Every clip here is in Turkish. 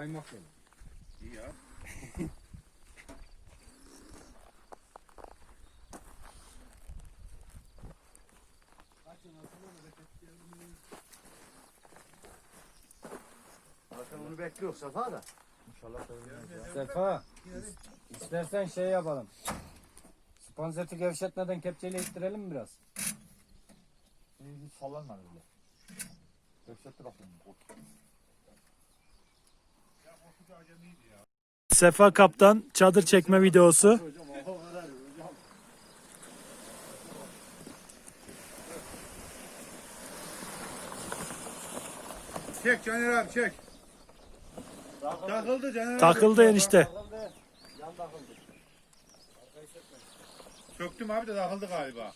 Kaymak yok. İyi ya. Zaten onu bekliyor Safa da. İnşallah sevinmez ya. Sefa. İstersen şey yapalım. Spanseti gevşetmeden kepçeyle ittirelim mi biraz? Hiç sallanma öyle. Gevşetti bakayım. Sefa Kaptan çadır çekme videosu. Çek Caner abi çek. Takıldı Caner abi. Takıldı enişte. Söktüm abi de takıldı galiba.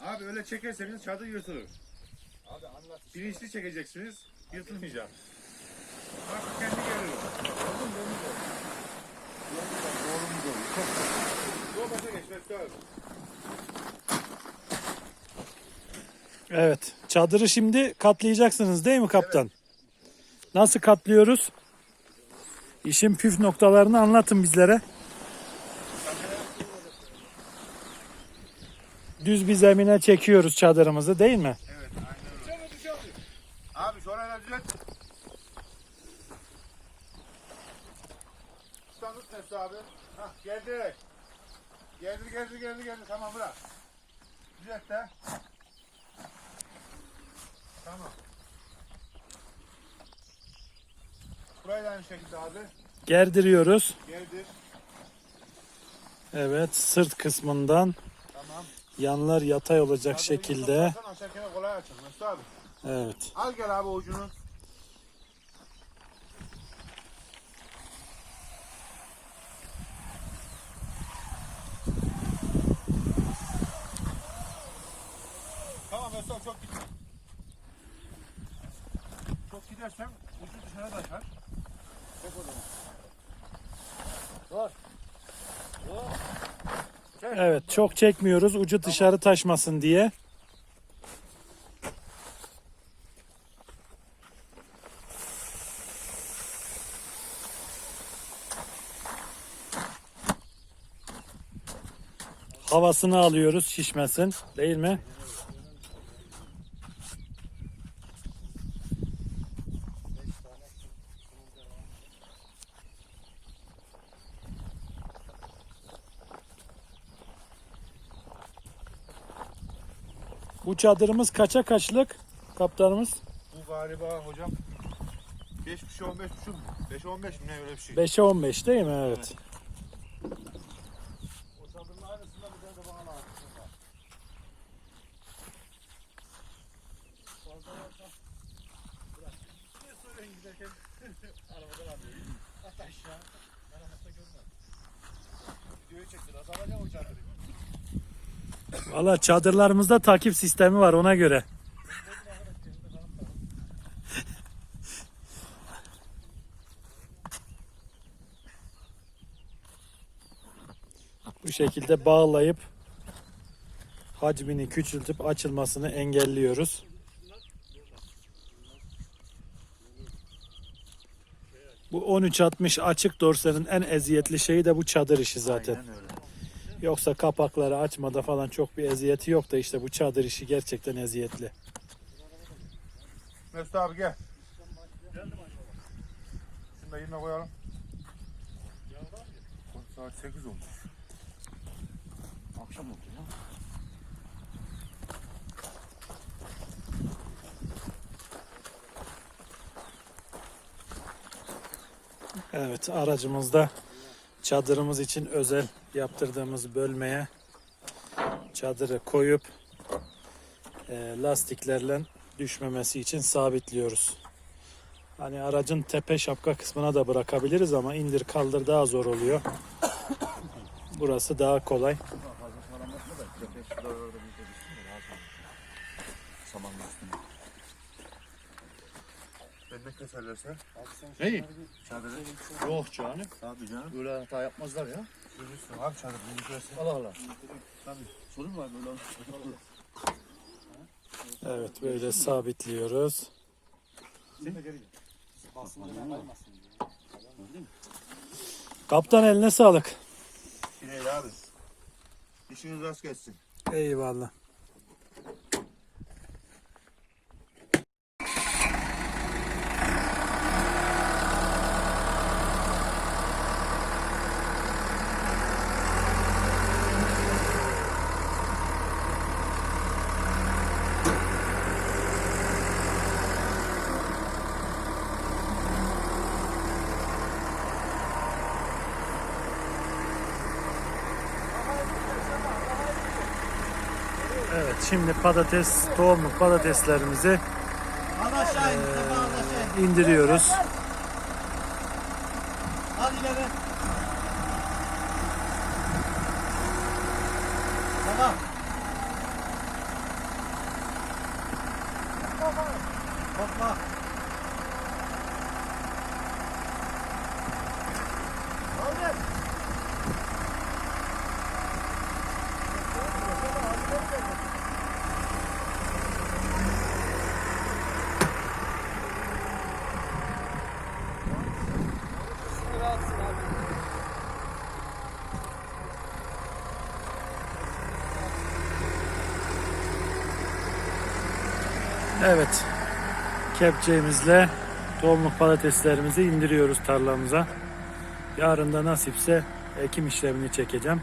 Abi öyle çekerseniz çadır yırtılır. Abi anlat. Bilinçli çekeceksiniz. Yırtılmayacak. Evet. Çadırı şimdi katlayacaksınız değil mi kaptan? Nasıl katlıyoruz? İşin püf noktalarını anlatın bizlere. Düz bir zemine çekiyoruz çadırımızı değil mi? Evet aynen öyle. Abi şurayla düzelt. Mesut abi. Hah geldi. Geldi geldi geldi geldi tamam bırak. Düzelt de. Tamam. Burayı da aynı şekilde abi. Gerdiriyoruz. Geldir. Evet sırt kısmından Tamam. yanlar yatay olacak şekilde. Açarken kolay açılır Mesut abi. Evet. Al gel abi ucunu. Tamam abi çok gitme. Çok gidersen ucu dışarı taşar. Çek o zaman. Evet çok çekmiyoruz ucu dışarı taşmasın diye. Havasını alıyoruz şişmesin değil mi? Bu çadırımız kaça kaçlık kaptanımız? Bu galiba hocam 5 bir şey 15 buçuk mu? 5 15 mi ne öyle bir şey. 5'e 15 değil mi? Evet. O çadırın aynısında bir tane de bana lazım. Valla çadırlarımızda takip sistemi var ona göre. Bu şekilde bağlayıp hacmini küçültüp açılmasını engelliyoruz. Bu 1360 açık dorsenin en eziyetli şeyi de bu çadır işi zaten. Aynen öyle. Yoksa kapakları açmada falan çok bir eziyeti yok da işte bu çadır işi gerçekten eziyetli. Mesut abi gel. Şunu da yerine koyalım. Saat 8 olmuş. Akşam oldu ya. Evet aracımızda çadırımız için özel yaptırdığımız bölmeye çadırı koyup e, lastiklerle düşmemesi için sabitliyoruz. Hani aracın tepe şapka kısmına da bırakabiliriz ama indir kaldır daha zor oluyor. Burası daha kolay. Keserlerse. Neyi? Çadırı. Yok canım. Tabii canım. Böyle hata yapmazlar ya. Sürürsün abi çadır. Bunu kesersin. Allah Allah. Tabii. Sorun var böyle. Evet böyle sabitliyoruz. Kaptan eline sağlık. Dileğiyle abi. İşiniz rast gelsin. Eyvallah. Evet şimdi patates, tohumluk patateslerimizi eee, indiriyoruz. Hadi ileri. Evet. Kepçemizle tohumluk patateslerimizi indiriyoruz tarlamıza. Yarın da nasipse ekim işlemini çekeceğim.